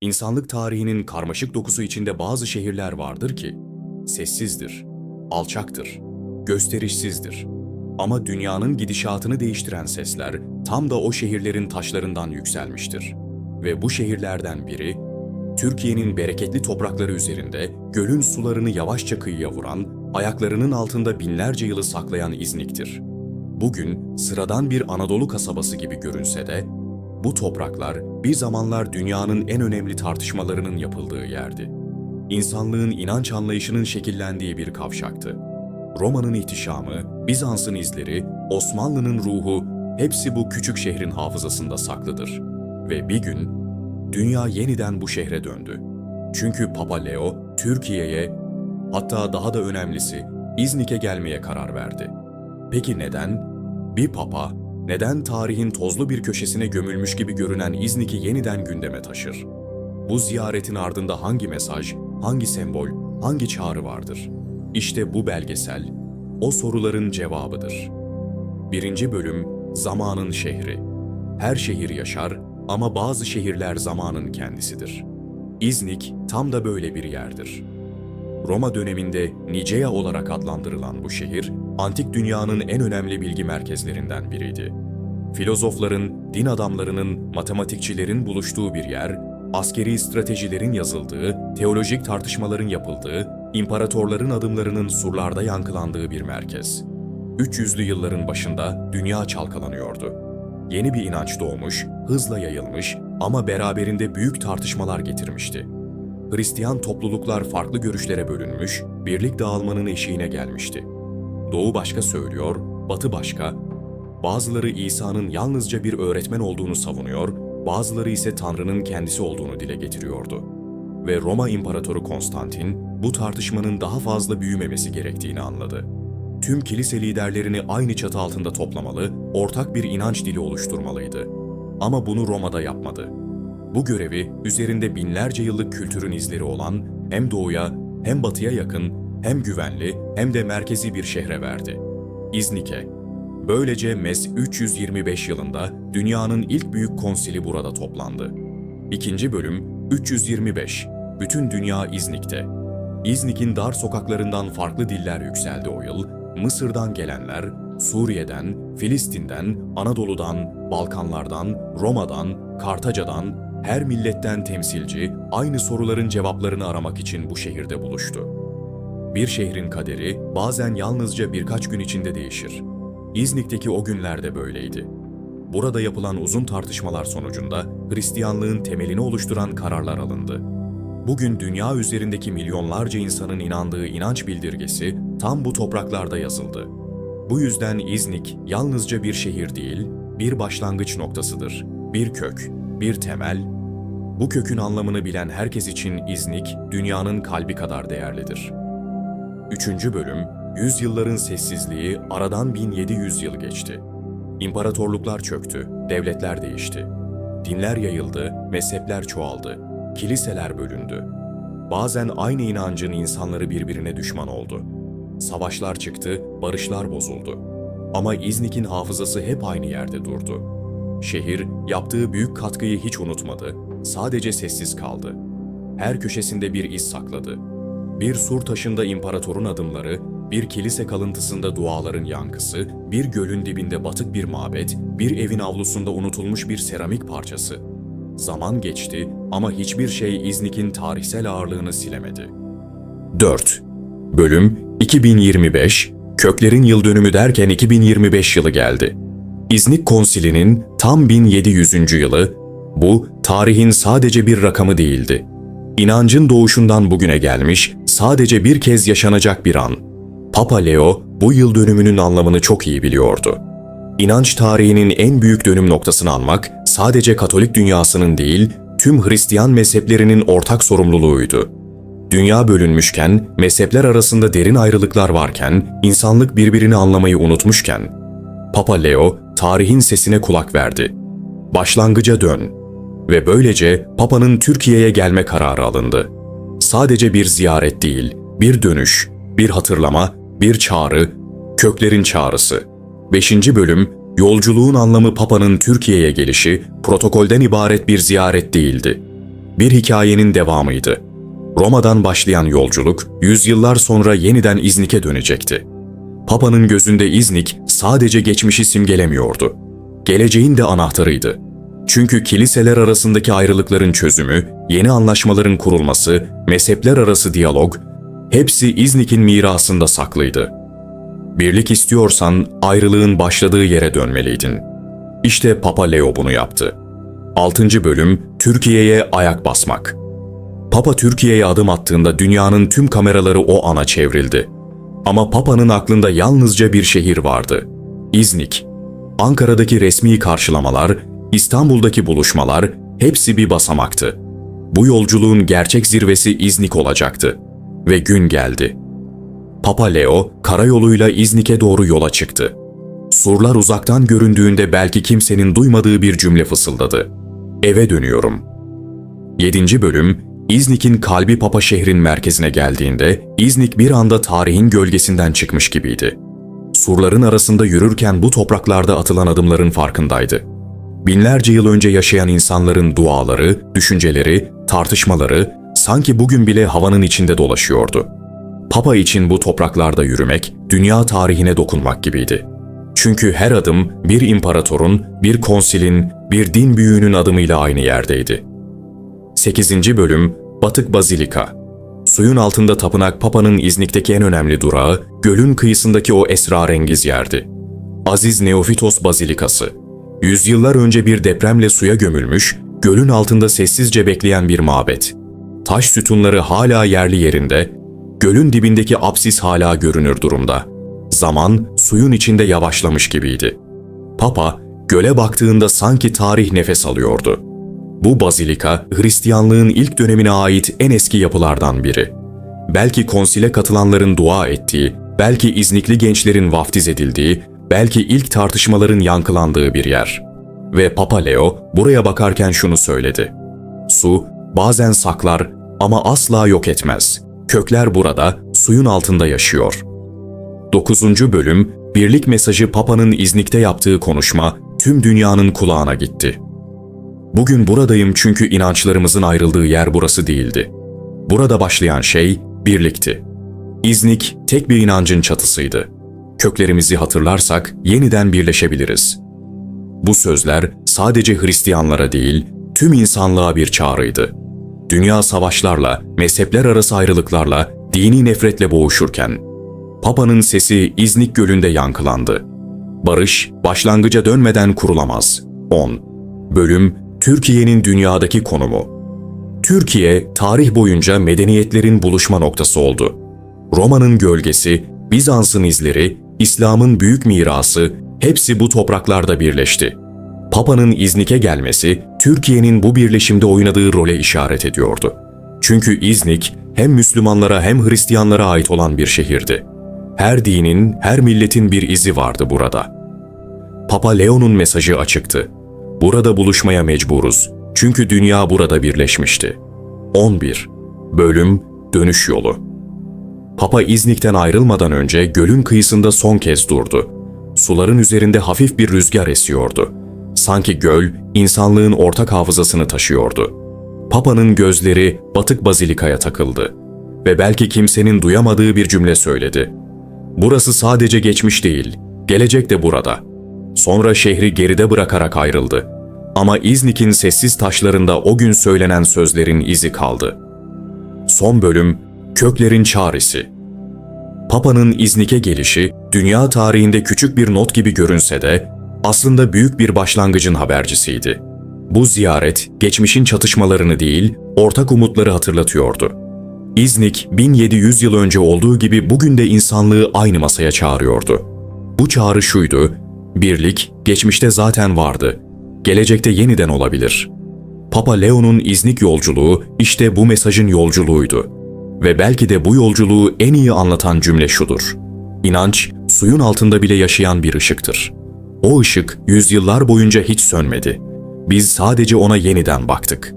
İnsanlık tarihinin karmaşık dokusu içinde bazı şehirler vardır ki sessizdir, alçaktır, gösterişsizdir. Ama dünyanın gidişatını değiştiren sesler tam da o şehirlerin taşlarından yükselmiştir. Ve bu şehirlerden biri Türkiye'nin bereketli toprakları üzerinde gölün sularını yavaşça kıyıya vuran, ayaklarının altında binlerce yılı saklayan İznik'tir. Bugün sıradan bir Anadolu kasabası gibi görünse de bu topraklar bir zamanlar dünyanın en önemli tartışmalarının yapıldığı yerdi. İnsanlığın inanç anlayışının şekillendiği bir kavşaktı. Roma'nın ihtişamı, Bizans'ın izleri, Osmanlı'nın ruhu hepsi bu küçük şehrin hafızasında saklıdır. Ve bir gün dünya yeniden bu şehre döndü. Çünkü Papa Leo Türkiye'ye hatta daha da önemlisi İznik'e gelmeye karar verdi. Peki neden? Bir papa neden tarihin tozlu bir köşesine gömülmüş gibi görünen İznik'i yeniden gündeme taşır? Bu ziyaretin ardında hangi mesaj, hangi sembol, hangi çağrı vardır? İşte bu belgesel, o soruların cevabıdır. Birinci bölüm, Zamanın Şehri. Her şehir yaşar ama bazı şehirler zamanın kendisidir. İznik tam da böyle bir yerdir. Roma döneminde Nicea olarak adlandırılan bu şehir, antik dünyanın en önemli bilgi merkezlerinden biriydi. Filozofların, din adamlarının, matematikçilerin buluştuğu bir yer, askeri stratejilerin yazıldığı, teolojik tartışmaların yapıldığı, imparatorların adımlarının surlarda yankılandığı bir merkez. 300'lü yılların başında dünya çalkalanıyordu. Yeni bir inanç doğmuş, hızla yayılmış ama beraberinde büyük tartışmalar getirmişti. Hristiyan topluluklar farklı görüşlere bölünmüş, birlik dağılmanın eşiğine gelmişti. Doğu başka söylüyor, Batı başka. Bazıları İsa'nın yalnızca bir öğretmen olduğunu savunuyor, bazıları ise Tanrı'nın kendisi olduğunu dile getiriyordu. Ve Roma İmparatoru Konstantin bu tartışmanın daha fazla büyümemesi gerektiğini anladı. Tüm kilise liderlerini aynı çatı altında toplamalı, ortak bir inanç dili oluşturmalıydı. Ama bunu Roma'da yapmadı. Bu görevi üzerinde binlerce yıllık kültürün izleri olan hem doğuya hem batıya yakın hem güvenli hem de merkezi bir şehre verdi. İznik'e. Böylece MES 325 yılında dünyanın ilk büyük konsili burada toplandı. İkinci bölüm 325. Bütün dünya İznik'te. İznik'in dar sokaklarından farklı diller yükseldi o yıl. Mısır'dan gelenler, Suriye'den, Filistin'den, Anadolu'dan, Balkanlardan, Roma'dan, Kartaca'dan, her milletten temsilci aynı soruların cevaplarını aramak için bu şehirde buluştu. Bir şehrin kaderi bazen yalnızca birkaç gün içinde değişir. İznik'teki o günlerde böyleydi. Burada yapılan uzun tartışmalar sonucunda Hristiyanlığın temelini oluşturan kararlar alındı. Bugün dünya üzerindeki milyonlarca insanın inandığı inanç bildirgesi tam bu topraklarda yazıldı. Bu yüzden İznik yalnızca bir şehir değil, bir başlangıç noktasıdır. Bir kök, bir temel. Bu kökün anlamını bilen herkes için İznik, dünyanın kalbi kadar değerlidir. Üçüncü bölüm, yüzyılların sessizliği aradan 1700 yıl geçti. İmparatorluklar çöktü, devletler değişti. Dinler yayıldı, mezhepler çoğaldı, kiliseler bölündü. Bazen aynı inancın insanları birbirine düşman oldu. Savaşlar çıktı, barışlar bozuldu. Ama İznik'in hafızası hep aynı yerde durdu. Şehir yaptığı büyük katkıyı hiç unutmadı, sadece sessiz kaldı. Her köşesinde bir iz sakladı. Bir sur taşında imparatorun adımları, bir kilise kalıntısında duaların yankısı, bir gölün dibinde batık bir mabet, bir evin avlusunda unutulmuş bir seramik parçası. Zaman geçti ama hiçbir şey İznik'in tarihsel ağırlığını silemedi. 4. Bölüm 2025, köklerin yıl dönümü derken 2025 yılı geldi. İznik Konsili'nin tam 1700. yılı, bu tarihin sadece bir rakamı değildi. İnancın doğuşundan bugüne gelmiş, sadece bir kez yaşanacak bir an. Papa Leo bu yıl dönümünün anlamını çok iyi biliyordu. İnanç tarihinin en büyük dönüm noktasını anmak sadece Katolik dünyasının değil, tüm Hristiyan mezheplerinin ortak sorumluluğuydu. Dünya bölünmüşken, mezhepler arasında derin ayrılıklar varken, insanlık birbirini anlamayı unutmuşken, Papa Leo tarihin sesine kulak verdi. Başlangıca dön. Ve böylece Papa'nın Türkiye'ye gelme kararı alındı. Sadece bir ziyaret değil, bir dönüş, bir hatırlama, bir çağrı, köklerin çağrısı. 5. bölüm, yolculuğun anlamı Papa'nın Türkiye'ye gelişi, protokolden ibaret bir ziyaret değildi. bir hikayenin devamıydı. Roma'dan başlayan yolculuk yüzyıllar sonra yeniden İznik'e dönecekti. Papa'nın gözünde İznik sadece geçmişi simgelemiyordu. Geleceğin de anahtarıydı. Çünkü kiliseler arasındaki ayrılıkların çözümü, yeni anlaşmaların kurulması, mezhepler arası diyalog, hepsi İznik'in mirasında saklıydı. Birlik istiyorsan ayrılığın başladığı yere dönmeliydin. İşte Papa Leo bunu yaptı. 6. bölüm Türkiye'ye ayak basmak. Papa Türkiye'ye adım attığında dünyanın tüm kameraları o ana çevrildi. Ama Papa'nın aklında yalnızca bir şehir vardı. İznik. Ankara'daki resmi karşılamalar, İstanbul'daki buluşmalar hepsi bir basamaktı. Bu yolculuğun gerçek zirvesi İznik olacaktı. Ve gün geldi. Papa Leo karayoluyla İznik'e doğru yola çıktı. Surlar uzaktan göründüğünde belki kimsenin duymadığı bir cümle fısıldadı. Eve dönüyorum. 7. bölüm İznik'in kalbi Papa şehrin merkezine geldiğinde İznik bir anda tarihin gölgesinden çıkmış gibiydi. Surların arasında yürürken bu topraklarda atılan adımların farkındaydı. Binlerce yıl önce yaşayan insanların duaları, düşünceleri, tartışmaları sanki bugün bile havanın içinde dolaşıyordu. Papa için bu topraklarda yürümek, dünya tarihine dokunmak gibiydi. Çünkü her adım bir imparatorun, bir konsilin, bir din büyüğünün adımıyla aynı yerdeydi. 8. bölüm Batık Bazilika Suyun altında tapınak Papa'nın İznik'teki en önemli durağı, gölün kıyısındaki o esrarengiz yerdi. Aziz Neofitos Bazilikası. Yüzyıllar önce bir depremle suya gömülmüş, gölün altında sessizce bekleyen bir mabet. Taş sütunları hala yerli yerinde, gölün dibindeki apsis hala görünür durumda. Zaman suyun içinde yavaşlamış gibiydi. Papa göle baktığında sanki tarih nefes alıyordu. Bu bazilika Hristiyanlığın ilk dönemine ait en eski yapılardan biri. Belki konsile katılanların dua ettiği, belki İznikli gençlerin vaftiz edildiği, belki ilk tartışmaların yankılandığı bir yer. Ve Papa Leo buraya bakarken şunu söyledi. Su bazen saklar ama asla yok etmez. Kökler burada, suyun altında yaşıyor. 9. bölüm Birlik mesajı Papa'nın İznik'te yaptığı konuşma tüm dünyanın kulağına gitti. Bugün buradayım çünkü inançlarımızın ayrıldığı yer burası değildi. Burada başlayan şey birlikti. İznik tek bir inancın çatısıydı. Köklerimizi hatırlarsak yeniden birleşebiliriz. Bu sözler sadece Hristiyanlara değil, tüm insanlığa bir çağrıydı. Dünya savaşlarla, mezhepler arası ayrılıklarla, dini nefretle boğuşurken, Papa'nın sesi İznik Gölü'nde yankılandı. Barış, başlangıca dönmeden kurulamaz. 10. Bölüm Türkiye'nin dünyadaki konumu. Türkiye, tarih boyunca medeniyetlerin buluşma noktası oldu. Roma'nın gölgesi, Bizans'ın izleri, İslam'ın büyük mirası hepsi bu topraklarda birleşti. Papa'nın İznik'e gelmesi, Türkiye'nin bu birleşimde oynadığı role işaret ediyordu. Çünkü İznik, hem Müslümanlara hem Hristiyanlara ait olan bir şehirdi. Her dinin, her milletin bir izi vardı burada. Papa Leo'nun mesajı açıktı. Burada buluşmaya mecburuz. Çünkü dünya burada birleşmişti. 11. Bölüm Dönüş Yolu Papa İznik'ten ayrılmadan önce gölün kıyısında son kez durdu. Suların üzerinde hafif bir rüzgar esiyordu. Sanki göl, insanlığın ortak hafızasını taşıyordu. Papa'nın gözleri Batık Bazilika'ya takıldı. Ve belki kimsenin duyamadığı bir cümle söyledi. Burası sadece geçmiş değil, gelecek de burada. Sonra şehri geride bırakarak ayrıldı. Ama İznik'in sessiz taşlarında o gün söylenen sözlerin izi kaldı. Son bölüm Köklerin Çağrısı Papa'nın İznik'e gelişi dünya tarihinde küçük bir not gibi görünse de aslında büyük bir başlangıcın habercisiydi. Bu ziyaret geçmişin çatışmalarını değil, ortak umutları hatırlatıyordu. İznik 1700 yıl önce olduğu gibi bugün de insanlığı aynı masaya çağırıyordu. Bu çağrı şuydu, birlik geçmişte zaten vardı, gelecekte yeniden olabilir. Papa Leo'nun İznik yolculuğu işte bu mesajın yolculuğuydu. Ve belki de bu yolculuğu en iyi anlatan cümle şudur. İnanç, suyun altında bile yaşayan bir ışıktır. O ışık yüzyıllar boyunca hiç sönmedi. Biz sadece ona yeniden baktık.